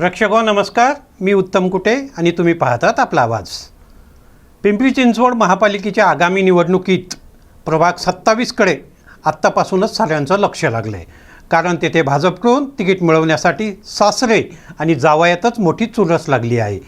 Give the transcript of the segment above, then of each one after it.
प्रेक्षको नमस्कार. मी उत्तम कुटे आणि तुम्ही पाहतात आपला आवाज. पिंपरी चिंचवड महापालिकेच्या आगामी निवडणुकीत प्रभाग सत्तावीसकडे आत्तापासूनच साऱ्यांचं लक्ष लागलं आहे कारण तेथे भाजपकडून तिकीट मिळवण्यासाठी सासरे आणि जावयातच मोठी चुरस लागली आहे.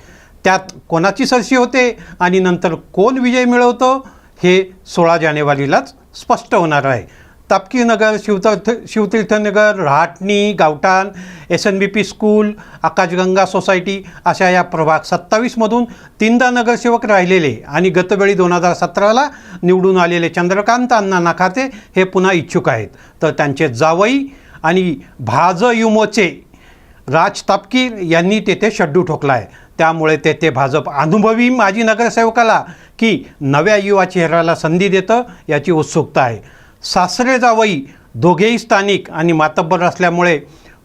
त्यात कोणाची सरशी होते आणि नंतर कोण विजय मिळवतो हे सोळा जानेवारीलाच स्पष्ट होणार आहे. तापकीनगर शिवतीर्थ शिवतीर्थनगर रहाटणी गावठाण S N B P school Akashganga society अशा या प्रभाग सत्तावीसमधून तीनदा नगरसेवक राहिलेले आणि गतवेळी दोन हजार सतराला निवडून आलेले चंद्रकांत अण्णा नाखाते हे पुन्हा इच्छुक आहेत. तर त्यांचे जावई आणि भाज युमोचे राज तापकीर यांनी तेथे शड्डू ठोकला आहे त्यामुळे तेथे भाजप अनुभवी माजी नगरसेवकाला की नव्या युवा चेहऱ्याला संधी देतं याची उत्सुकता आहे. सासरे जावई दोघेही स्थानिक आणि मातब्बर असल्यामुळे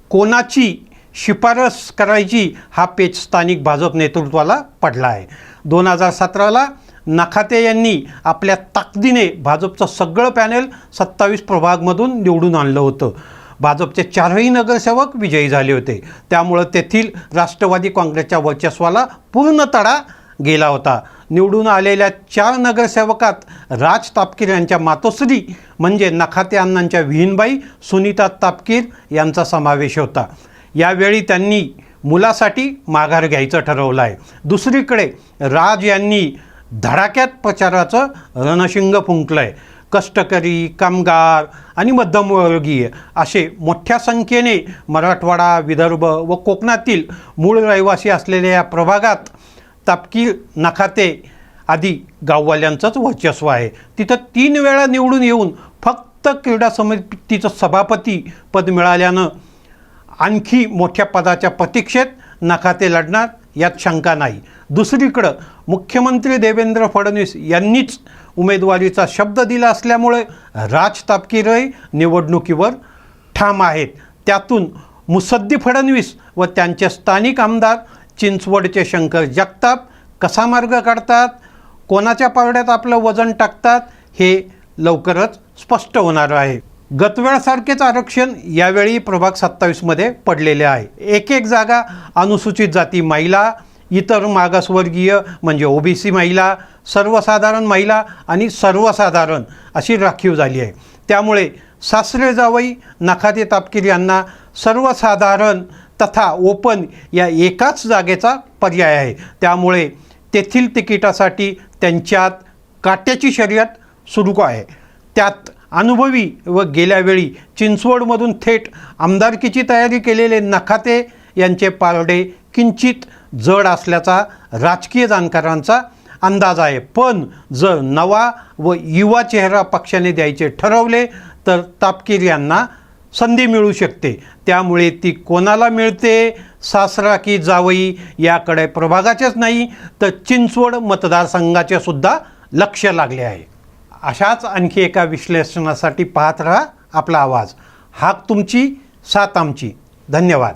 कोणाची शिफारस करायची हा पेच स्थानिक भाजप नेतृत्वाला पडला आहे. दोन हजार सतराला नखाते यांनी आपल्या ताकदीने भाजपचं सगळं पॅनेल सत्तावीस प्रभागमधून निवडून आणलं होतं. भाजपचे चारही नगरसेवक विजयी झाले होते. त्यामुळं तेथील राष्ट्रवादी काँग्रेसच्या वर्चस्वाला पूर्ण तडा गेला होता. निवडून आलेल्या चार नगरसेवकात राज तापकीर यांच्या मातोश्री म्हणजे नखाते अण्णांच्या विहीनबाई सुनीता तापकीर यांचा समावेश होता. यावेळी त्यांनी मुलासाठी माघार घ्यायचं ठरवलं आहे दुसरीकडे राज यांनी धडाक्यात प्रचाराचं रणशिंग फुंकलं आहे कष्टकरी कामगार आणि मध्यमवर्गीय असे मोठ्या संख्येने मराठवाडा विदर्भ व कोकणातील मूळ रहिवासी असलेल्या या प्रभागात तापकीर नखाते आदी गाववाल्यांचंच वर्चस्व आहे. तिथं तीन वेळा निवडून येऊन फक्त क्रीडा समितीचं सभापती पद मिळाल्यानं आणखी मोठ्या पदाच्या प्रतीक्षेत नखाते लढणार यात शंका नाही. दुसरीकडं मुख्यमंत्री देवेंद्र फडणवीस यांनीच उमेदवारीचा शब्द दिला असल्यामुळे राज तापकीरही निवडणुकीवर ठाम आहेत. त्यातून मुसद्दी फडणवीस व त्यांचे स्थानिक आमदार चिंचवडचे शंकर जगताप कसा मार्ग काढतात? कोणाच्या पारड्यात आपलं वजन टाकतात? हे लवकरच स्पष्ट होणार आहे. गतवेळासारखेच आरक्षण यावेळी प्रभाग सत्तावीसमध्ये पडलेले आहे. एक एक जागा अनुसूचित जाती महिला इतर मागासवर्गीय म्हणजे ओबीसी महिला सर्वसाधारण महिला आणि सर्वसाधारण अशी राखीव झाली आहे. त्यामुळे सासरे जावई नखाते तापकीर यांना सर्वसाधारण तथा ओपन या एकाच जागेचा पर्याय आहे. त्यामुळे तेथील तिकिटासाठी त्यांच्यात काट्याची शर्यत सुरू आहे. त्यात अनुभवी व गेल्यावेळी चिंचवडमधून थेट आमदारकीची तयारी केलेले नखाते यांचे पारडे किंचित जड असल्याचा राजकीय जाणकारांचा अंदाज आहे. पण जर नवा व युवा चेहरा पक्षाने द्यायचे ठरवले तर तापकीर यांना संधी मिळू शकते. त्यामुळे ती कोणाला मिळते? सासरा की जावई याकडे प्रभागाचेच नाही तर चिंचवड मतदारसंघाचे सुद्धा लक्ष लागले आहे. अशाच आणखी एका विश्लेषणासाठी पाहत राहा आपला आवाज. हाक तुमची सात आमची. धन्यवाद.